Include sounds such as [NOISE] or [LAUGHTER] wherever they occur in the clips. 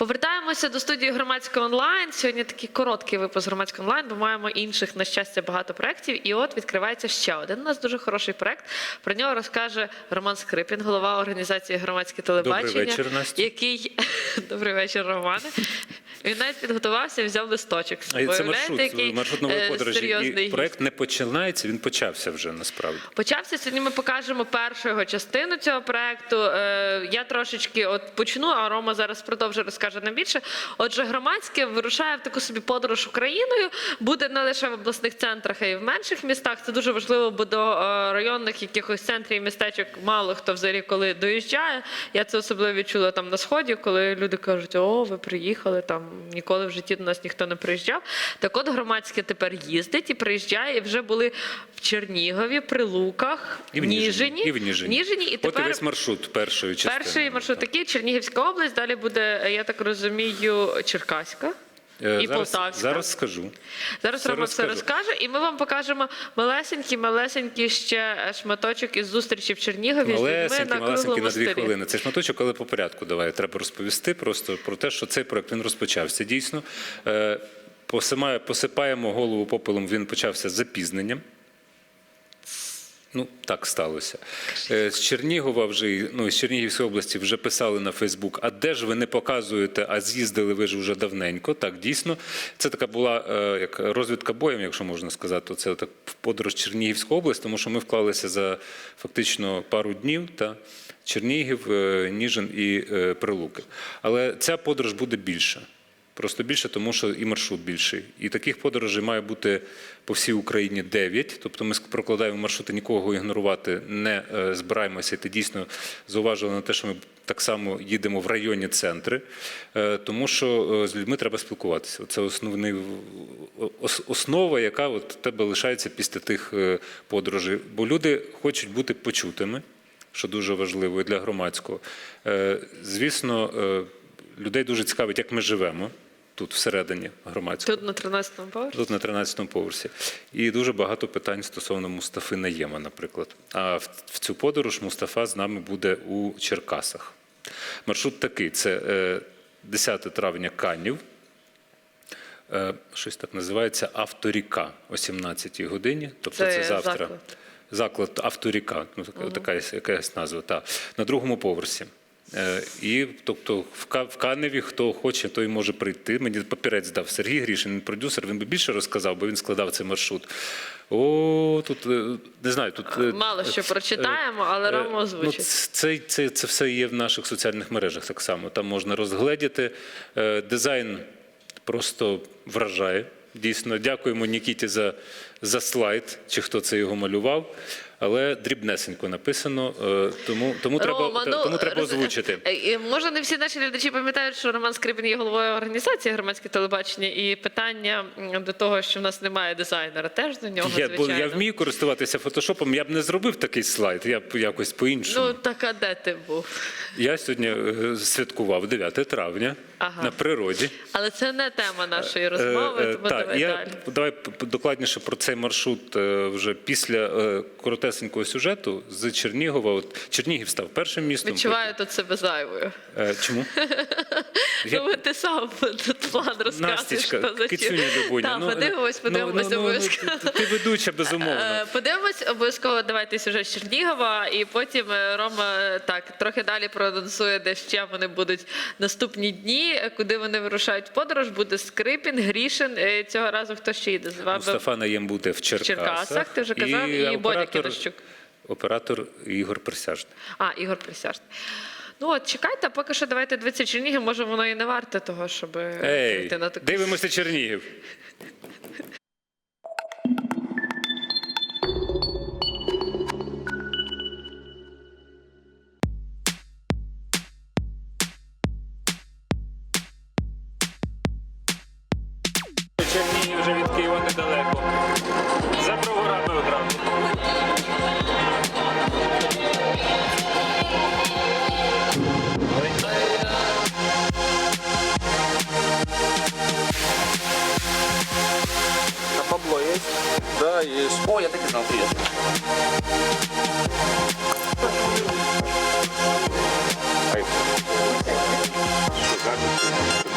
Повертаємося до студії громадського онлайн. Сьогодні такий короткий випуск громадського онлайн, бо маємо інших, на щастя, багато проєктів. І от відкривається ще один. У нас дуже хороший проєкт. Про нього розкаже Роман Скрипін, голова організації громадське телебачення. вечір, Настя. Який [LAUGHS] добрий вечір, Романе. Він навіть підготувався, взяв листочок. з собою. це Уявляєте, маршрут, який, маршрут нової е, подорожі. серйозний І гість. проект не починається, він почався вже насправді. Почався сьогодні. Ми покажемо першу його частину цього проекту. Е, я трошечки от почну, а Рома зараз продовжує розкаже нам більше. Отже, громадське вирушає в таку собі подорож Україною. Буде не лише в обласних центрах, а й в менших містах. Це дуже важливо, бо до е, районних якихось центрів і містечок мало хто взагалі коли доїжджає. Я це особливо відчула там на сході, коли люди кажуть, о, ви приїхали там ніколи в житті до нас ніхто не приїжджав. Так от громадське тепер їздить і приїжджає, і вже були в Чернігові, при Луках, І в Ніжині. І в Ніжині. Ніжині, і От і тепер весь маршрут першої частини. перший маршрут такий Чернігівська область. Далі буде, я так розумію, Черкаська. Е, і зараз, Полтавська. Зараз скажу. Зараз Рома все розкаже, і ми вам покажемо малесенький, малесенький ще шматочок із зустрічі в Чернігові з людьми на малесенький круглому на дві столі. хвилини. Це шматочок, але по порядку давай. Треба розповісти просто про те, що цей проект він розпочався. Дійсно, Е, посимає- посипаємо голову попелом, він почався з запізненням. Ну, так сталося. Е, З Чернігова вже ну, з Чернігівської області вже писали на Фейсбук, а де ж ви не показуєте, а з'їздили ви ж вже давненько. Так, дійсно. Це така була е, як розвідка боєм, якщо можна сказати. Це так подорож Чернігівську область, тому що ми вклалися за фактично пару днів. Та Чернігів, е, Ніжин і Прилуки. Але ця подорож буде більша. Просто більше, тому що і маршрут більший. І таких подорожей має бути по всій Україні 9. Тобто ми прокладаємо маршрути, нікого ігнорувати не е, збираємося. Ти дійсно зауважили на те, що ми так само їдемо в районні центри, е, тому що е, з людьми треба спілкуватися. Це основний основа, яка от тебе лишається після тих подорожей. Бо люди хочуть бути почутими, що дуже важливо і для громадського. Звісно, людей дуже цікавить, як ми живемо тут всередині громадського. Тут на 13-му поверсі. Тут на 13-му поверсі. І дуже багато питань стосовно Мустафи Наєма, наприклад. А в, цю подорож Мустафа з нами буде у Черкасах. Маршрут такий: це е, 10 травня Канів. Е, щось так називається Авторіка о 17 годині. Тобто Це це, завтра. заклад. Заклад Авторіка, ну така, така є- якась назва. Та. На другому поверсі. Е, І тобто в Каневі, хто хоче, той може прийти. Мені папірець дав Сергій Грішин, він продюсер. Він би більше розказав, бо він складав цей маршрут. О, тут е, не знаю, тут е, Мало що прочитаємо, але Рома Ну, озвучить. це, це, це все є в наших соціальних мережах так само. Там можна розгледіти. Дизайн просто вражає. Дійсно, дякуємо Нікіті за, за слайд, чи хто це його малював. Але дрібнесенько написано, е, тому, тому треба, Рома, ну, тому треба роз- озвучити. Е, Може, не всі наші глядачі пам'ятають, що Роман Скрипін є головою організації громадське телебачення, і питання до того, що в нас немає дизайнера, теж до нього Я, бо звичайно. я вмію користуватися фотошопом, я б не зробив такий слайд, я б якось по-іншому. Ну так а де ти був? Я сьогодні е, святкував 9 травня Ага. на природі. Але це не тема нашої розмови, Е, е, тому так, давай я, далі. Давай докладніше про цей маршрут вже після е, коротесенького сюжету з Чернігова. От Чернігів став першим містом. Відчуваю тут себе зайвою. Е, Чому? [LAUGHS] Я- Ну, ти сам тут план розказуєш. Кицюня Любуня. Так, ну, подивимось, ну, подивимось ну, ну, обов'язково. ну, Ти ведуча, безумовно. Е, Подивимось обов'язково. Давайте сюжет з Чернігова, і потім е, Рома так трохи далі проанонсує, де ще вони будуть наступні дні, куди вони вирушають в подорож. Буде Скрипін, Грішин. Е, Цього разу хто ще йде з вами? Мустафа Наєм буде в Черкасах. Черкасах, ти вже казав, і Бодя Кідощук. Оператор Ігор Присяжний. А, Ігор Присяжний. Ну от чекайте, а поки що давайте дивитися Чернігів. Може воно і не варте того, щоб е, Ей, йти на таку. дивимося. Чернігів да, есть. О, я так і знав, привіт. Ай. Що кажуть?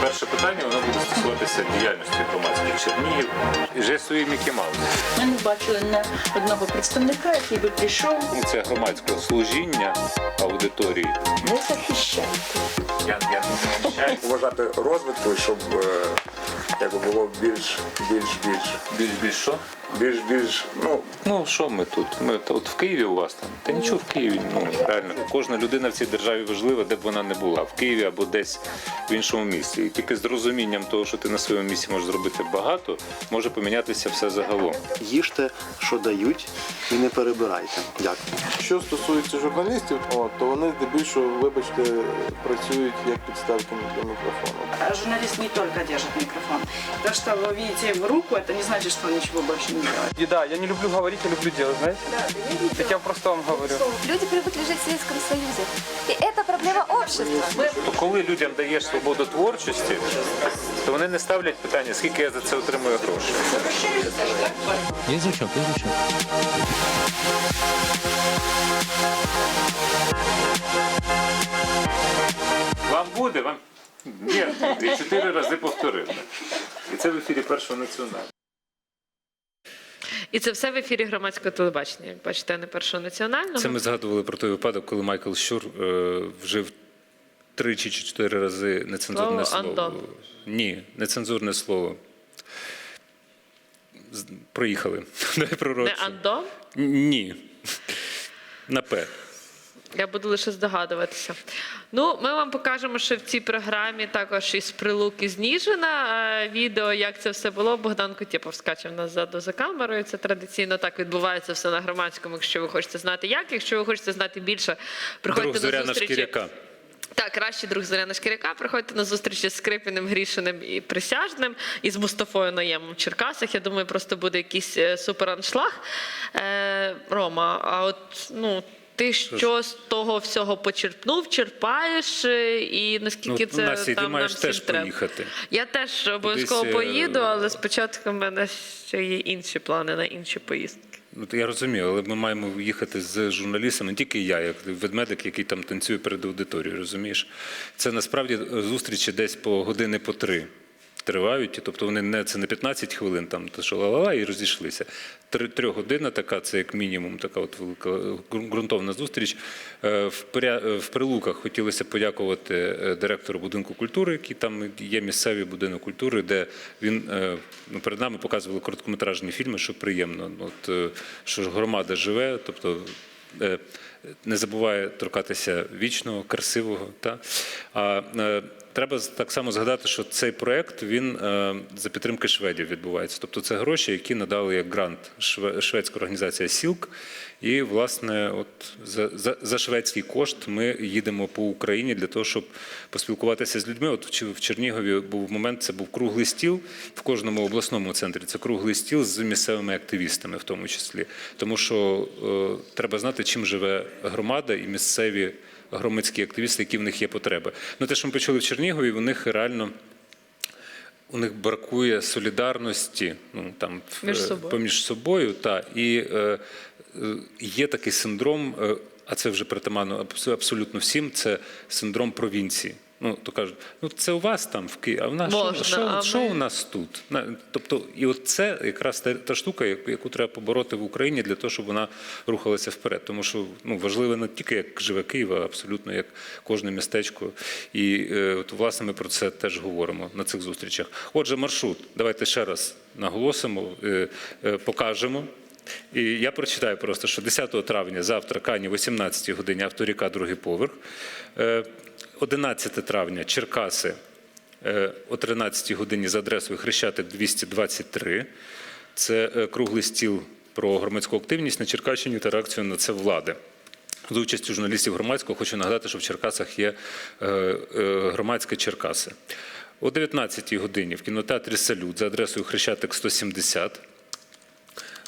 перше питання воно буде стосуватися діяльності громадських чернігів вже своїм Мікі Маус. Ми не бачили не одного представника, який би прийшов. Функція громадського служіння аудиторії. Не захищати. Я, я не захищаю. Вважати розвитку, щоб е, якби було більш, більш, більш. Більш більш що? Більш, більш, ну, Ну що ми тут? Ми та от в Києві у вас там. Та нічого в Києві. Ну реально, кожна людина в цій державі важлива, де б вона не була, в Києві або десь в іншому місці. І тільки з розумінням того, що ти на своєму місці можеш зробити багато, може помінятися все загалом. їжте, що дають, і не перебирайте. Дякую. Що стосується журналістів, от, то вони здебільшого, вибачте, працюють як підставки для мікрофону. А Журналист не только держит микрофон. То, что вы видите в руку, это не значит, что он ничего больше не делает. И да, я не люблю говорить, я люблю делать, знаете? Так я просто вам говорю. Люди привыкли жить в Советском Союзе. И это проблема общества. То коли людям даєш свободу творчості, то вони не ставлять питання, скільки я за це отримую грошей. Язычок, язычок. Вам буде, вам ні, і чотири рази повторив. І це в ефірі першого національного. І це все в ефірі громадського телебачення, як бачите, а не першого національного. Це ми згадували про той випадок, коли Майкл Щур е, вжив три чи чотири рази нецензурне Слово слово. «Антон». Ні, нецензурне слово. З- Проїхали. [LAUGHS] Дай Не пророче. Андон. Ні. На П. Я буду лише здогадуватися. Ну, ми вам покажемо, що в цій програмі також із прилук із Ніжина е, відео, як це все було. Богдан Кутєпов скаче в нас ззаду за камерою. Це традиційно так відбувається все на громадському. Якщо ви хочете знати як, якщо ви хочете знати більше, приходьте Друг на зустрічі. Шкіряка. Так, кращий друг Зоряна Шкіряка. Приходьте на зустрічі з Скрипіним, Грішиним і Присяжним, і з Мустафою Наємом в Черкасах. Я думаю, просто буде якийсь е, супераншлаг. Е, Рома, а от ну. Ти що з того всього почерпнув, черпаєш, е, і наскільки Ну, це ти там маєш нам теж всім треба? поїхати. Я теж обов'язково Кудись, е, поїду, але спочатку в мене ще є інші плани на інші поїздки. Ну, то я розумію, але ми маємо їхати з журналістами, не тільки я, як ведмедик, який там танцює перед аудиторією, розумієш? Це насправді зустрічі десь по години по три тривають, тобто вони не це не 15 хвилин, там то що ла-ла-ла, і розійшлися. Три трьохгодинна така, це як мінімум така от велика ґрунтовна зустріч. Е, В, Пря- в Прилуках хотілося подякувати е, директору будинку культури, який там є місцевий будинок культури, де він е, ну, перед нами показували короткометражні фільми, що приємно. От е, що ж громада живе, тобто. Не забуває торкатися вічного, красивого. Та? А е, треба так само згадати, що цей проект він е, за підтримки шведів відбувається. Тобто це гроші, які надали як грант шве- шведська організація Сілк. І, власне, от за, за, за шведський кошт ми їдемо по Україні для того, щоб поспілкуватися з людьми. От в Чернігові був момент, це був круглий стіл в кожному обласному центрі. Це круглий стіл з місцевими активістами, в тому числі. Тому що е, треба знати, чим живе громада і місцеві громадські активісти, які в них є потреби. Ну, те, що ми почули в Чернігові, у них реально. У них бракує солідарності, ну там Між собою. поміж собою, та і е, є такий синдром, е, а це вже притаманно абсолютно всім. Це синдром провінції. Ну то кажуть, ну це у вас там в Києві, а в нас Можна, що, а що ми- у нас тут? Тобто, і от це якраз та, та штука, яку, яку треба побороти в Україні для того, щоб вона рухалася вперед. Тому що ну важливо не тільки як живе Київ, а абсолютно як кожне містечко. І е, от власне ми про це теж говоримо на цих зустрічах. Отже, маршрут. Давайте ще раз наголосимо, е, е, покажемо. І я прочитаю просто, що 10 травня завтра Кані, 18 годині, авторіка, другий поверх. Е, 11 травня Черкаси е, о 13 годині за адресою Хрещатик 223. Це е, круглий стіл про громадську активність на Черкащині та реакцію на це влади. За участю журналістів громадського хочу нагадати, що в Черкасах є е, е, громадське Черкаси. О 19 годині в кінотеатрі Салют за адресою Хрещатик 170.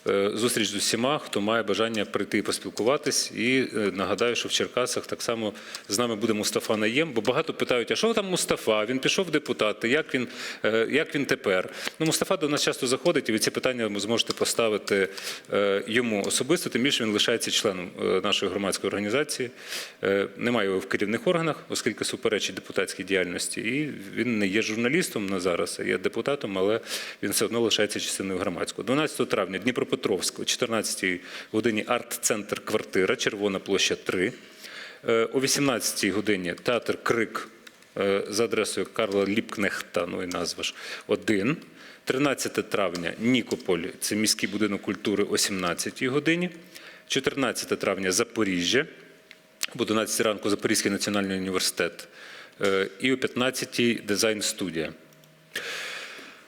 Е, зустріч з усіма, хто має бажання прийти і поспілкуватись. І е, нагадаю, що в Черкасах так само з нами буде Мустафа Наєм, бо багато питають, а що там Мустафа? Він пішов в депутати, як він, е, як він тепер? Ну, Мустафа до нас часто заходить, і ви ці питання ви зможете поставити йому особисто, тим більше він лишається членом нашої громадської організації. Немає його в керівних органах, оскільки суперечить депутатській діяльності. І він не є журналістом на зараз, а є депутатом, але він все одно лишається частиною громадського. 12 травня Дніпропетровськ о 14 годині арт-центр квартира, Червона площа 3. Е, О 18-й годині театр Крик е, за адресою Карла Ліпкнехта, ну і назва ж, 1. 13 травня Нікополь, це міський будинок культури о 17 годині. 14 травня Запоріжжя, об 11 ранку Запорізький національний університет. Е, І о 15-й дизайн-студія.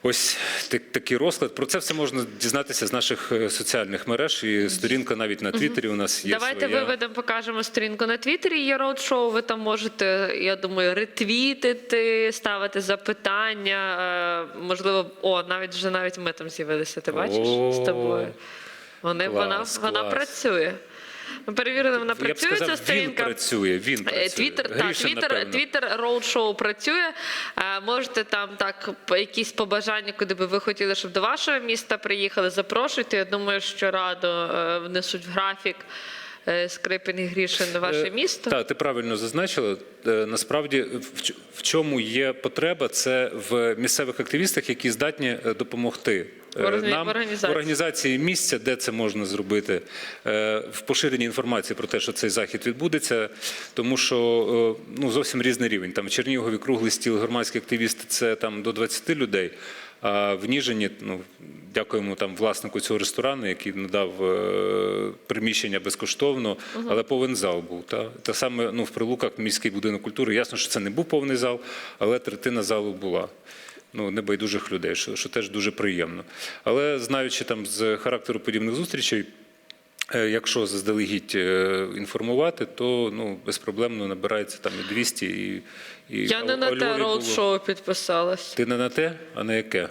Ось так- такий розклад. Про це все можна дізнатися з наших е, соціальних мереж. І сторінка навіть на Твіттері у нас є. Давайте своя. виведемо, покажемо сторінку на Твіттері. Є роудшоу. Ви там можете, я думаю, ретвітити, ставити запитання. е, Можливо, о, навіть вже навіть ми там з'явилися. Ти бачиш О, з тобою? Вони вона клас, вона працює. Ми перевірили, вона Я б працює. сказав, ця він сторінка. працює. Він Е, працює. Твіттер, так, Грішин, Твіттер. Твіттер роудшоу працює. Е, Можете там так якісь побажання, куди би ви хотіли, щоб до вашого міста приїхали. Запрошуйте. Я думаю, що радо е, внесуть в графік Скрипін і Грішин на ваше місто. Так, ти правильно зазначила. Насправді, в чому є потреба, це в місцевих активістах, які здатні допомогти. Е, Нам в організації. в організації місця, де це можна зробити, е, в поширенні інформації про те, що цей захід відбудеться, тому що е, ну зовсім різний рівень. Там в Чернігові круглий стіл громадські активісти це там до 20 людей. А в Ніжині, ну дякуємо там власнику цього ресторану, який надав е, приміщення безкоштовно, але повен зал був. Та те саме ну в прилуках міський будинок культури. Ясно, що це не був повний зал, але третина залу була. Ну, небайдужих людей, що, що теж дуже приємно. Але знаючи там з характеру подібних зустрічей, е, якщо заздалегідь е, інформувати, то ну, безпроблемно набирається там і 200, і, і Я не на те ролшоу було- підписалась. Ти не на те, а на яке?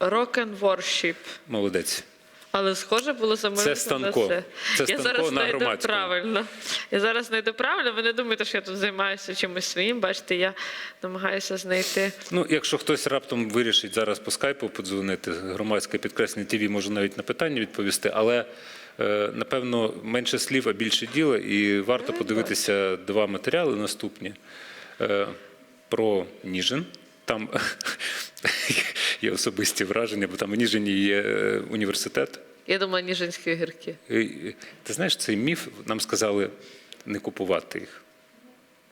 Rock and Worship. Молодець. Але схоже було замовлено Станко. на це. Це я Станко зараз на знайду правильно. Я зараз знайду правильно. Ви не думаєте, що я тут займаюся чимось своїм. Бачите, я намагаюся знайти. Ну, якщо хтось раптом вирішить зараз по скайпу подзвонити, громадське підкреслення ТВ може навіть на питання відповісти, але е, напевно менше слів, а більше діла, і варто подивитися два матеріали наступні Е, про Ніжин. Там [LAUGHS] є особисті враження, бо там в Ніжині є е, університет. Я думаю, ніжинські огірки. І, Ти знаєш, цей міф нам сказали не купувати їх.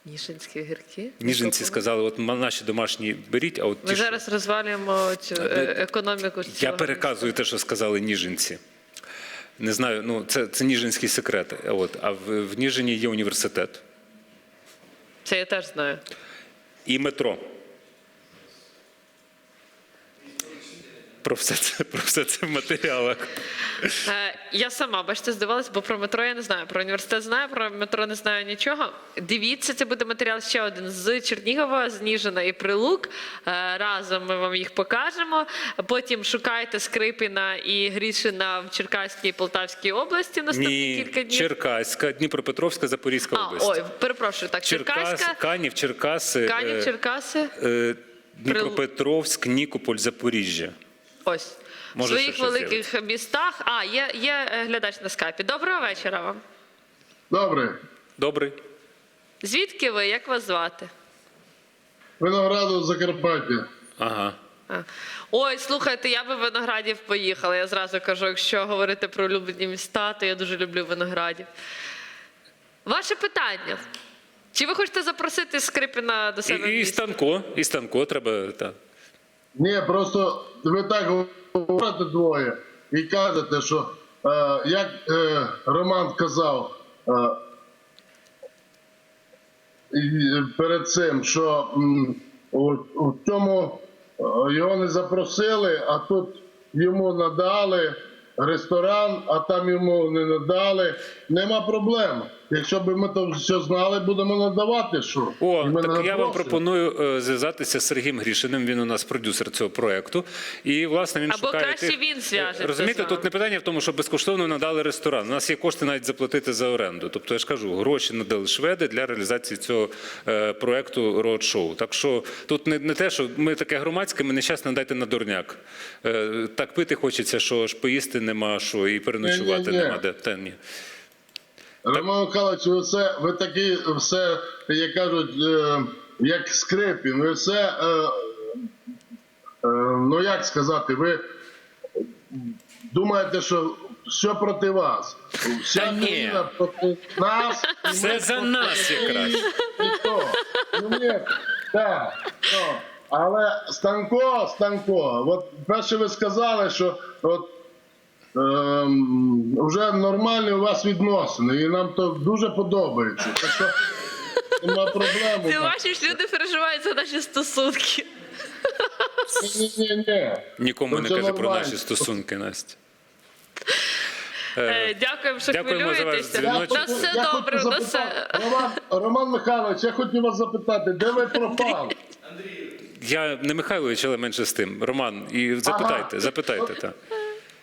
Ніжинські огірки. Ніжинці сказали, от наші домашні беріть, а от Ми ті, що- зараз розвалюємо цю е, економіку. Я цього. переказую те, що сказали ніжинці. Не знаю, ну це, це ніжинський секрет. От, а в, в Ніжині є університет Це я теж знаю. і метро. Про все це, про все це в матеріалах. Е, Я сама, бачите, здивалася, бо про метро я не знаю. Про університет знаю, про метро не знаю нічого. Дивіться, це буде матеріал ще один з Чернігова, з Ніжина і Прилук. Е, Разом ми вам їх покажемо. Потім шукайте Скрипіна і Грішина в Черкаській і Полтавській області наступні Ні, кілька днів. Черкаська, Дніпропетровська, Запорізька А, область. ой, перепрошую, так, Черкас, Черкаська, Канів, Черкаси, Канів, е, е, Дніпропетровськ, Нікополь, Запоріжжя. Ось. В Може, своїх ще щось великих містах. А, є, є е, глядач на скайпі. Доброго вечора вам. Добре. Добрий. Звідки ви? Як вас звати? Винограду Закарпаття. Ага. А. Ой, слухайте, я би в виноградів поїхала. Я зразу кажу, якщо говорити про улюблені міста, то я дуже люблю виноградів. Ваше питання. Чи ви хочете запросити Скрипіна до себе? в І, і місто? станко, і станко треба. Та. Ні, просто ви так говорите двоє і кажете, що е, як е, Роман казав е, перед цим, що у цьому е, його не запросили, а тут йому надали ресторан, а там йому не надали. Нема проблем. Якщо б ми то все знали, будемо надавати, що? О, ми так я вам пропоную е, зв'язатися з Сергієм Грішиним. Він у нас продюсер цього проекту. І власне він Або шукає краще тих- він зв'яжеться Розумієте, тут не питання в тому, що безкоштовно надали ресторан. У нас є кошти навіть заплатити за оренду. Тобто я ж кажу, гроші надали шведи для реалізації цього е, проекту роад-шоу. Так що тут не, не те, що ми таке громадське, ми нещасно дайте на дурняк. Е, так пити хочеться, що ж поїсти нема, що і переночувати Ні-ні-ні. нема де. Та ні. Роман Михайлович, ви все, ви такі все, як кажуть, е, як скрипін, ви все, е, е, ну як сказати, ви думаєте, що все проти вас. Вся Та ні. проти нас. Все за проти нас якраз. Ну, ні, так, ну, але Станко, Станко, от перше ви сказали, що от вже нормальні у вас відносини, і нам то дуже подобається. Так що нема проблем. Ти бачиш, люди переживають за наші стосунки. Ні, ні, ні. Нікому не каже про наші стосунки, Настя. Е, Дякуємо, що Дякуємо хвилюєтеся. У нас все добре. Роман, Роман Михайлович, я хотів вас запитати, де ви пропали? Я не Михайлович, але менше з тим. Роман, і запитайте, Ага. запитайте. Так.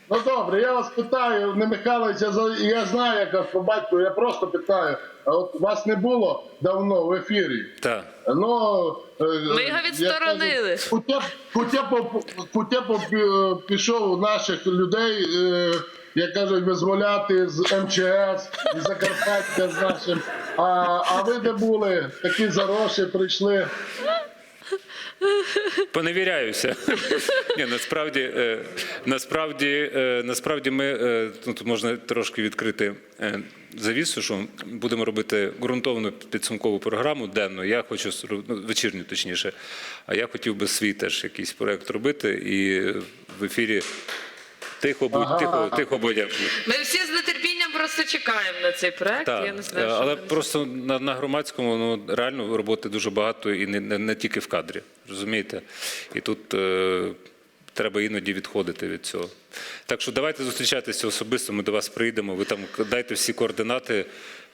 Ну добре, я вас питаю, не Михайлович, я, за- я знаю, як вас по батьку, я просто питаю. А от вас не було давно в ефірі. Та. Ну, е, Ми його відсторонили. Кутєпов, пі- пішов наших людей, е, як кажуть, визволяти з МЧС, з Закарпаття з нашим. А, а ви де були? Такі заросші прийшли. Поневіряюся. Ні, насправді, е, насправді, е, насправді ми е, ну, тут можна трошки відкрити завісу, що будемо робити ґрунтовну підсумкову програму денну. Я хочу ну, вечірню, точніше. А я хотів би свій теж якийсь проект робити і в ефірі тихо будь, Ага. тихо, тихо будь. Ми всі з нетерпінням просто чекаємо на цей проект. Так, Я не знаю, е, що але просто на, на громадському ну реально роботи дуже багато і не, не, не тільки в кадрі, розумієте? І тут е, треба іноді відходити від цього. Так що давайте зустрічатися особисто. Ми до вас прийдемо. Ви там дайте всі координати,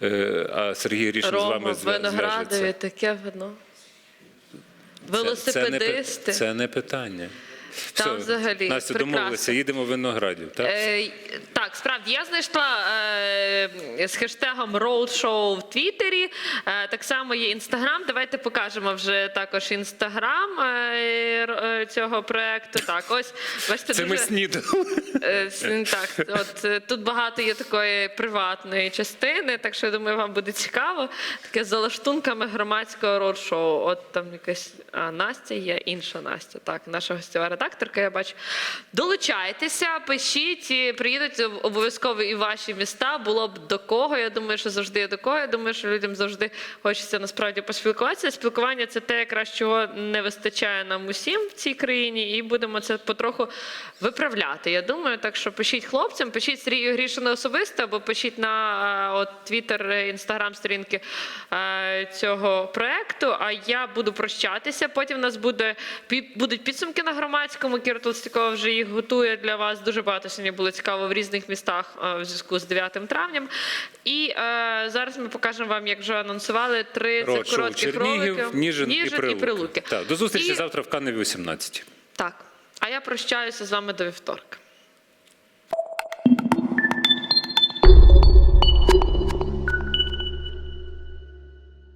е, а Сергій Рішин з Рома, вами зв'я- Виноградові, таке вино. Це- це не пи- Велосипедисти. Це не питання. Там Все, взагалі Настя, прекрасно. домовилися, їдемо в Виноградів. Так? Е, так, справді я знайшла е, з хештегом Roadshow в Твіттері. Е, так само є інстаграм. Давайте покажемо вже також інстаграм е, р- е, цього проекту. Так, ось бачите, Це ми снідали. Е, с- Так, от е, тут багато є такої приватної частини, так що я думаю, вам буде цікаво. Таке за лаштунками громадського родшоу. От там якась а, Настя є, інша Настя. Так, наша гостєва редакторка, я бачу. Долучайтеся, пишіть, приїдуть обов'язково і ваші міста. Було б до кого. Я думаю, що завжди є до кого. Я думаю, що людям завжди хочеться насправді поспілкуватися. Спілкування це те, якраз чого не вистачає нам усім в цій країні, і будемо це потроху виправляти. Я думаю, так що пишіть хлопцям, пишіть Сергію Грішину особисто, або пишіть на е, от Твіттер, інстаграм сторінки е, цього проекту. А я буду прощатися. Потім у нас буде будуть підсумки на громадському. Кіра Толстякова вже їх готує для вас. Дуже багато сьогодні було цікаво в різних містах е, в зв'язку з 9 травням. І е, зараз ми покажемо вам, як вже анонсували, три Род коротких Чернігів, ролики. Ніжин, і Прилуки. Прилуки. Так, до зустрічі І- завтра в Каневі 18. Так. А я прощаюся з вами до вівторка.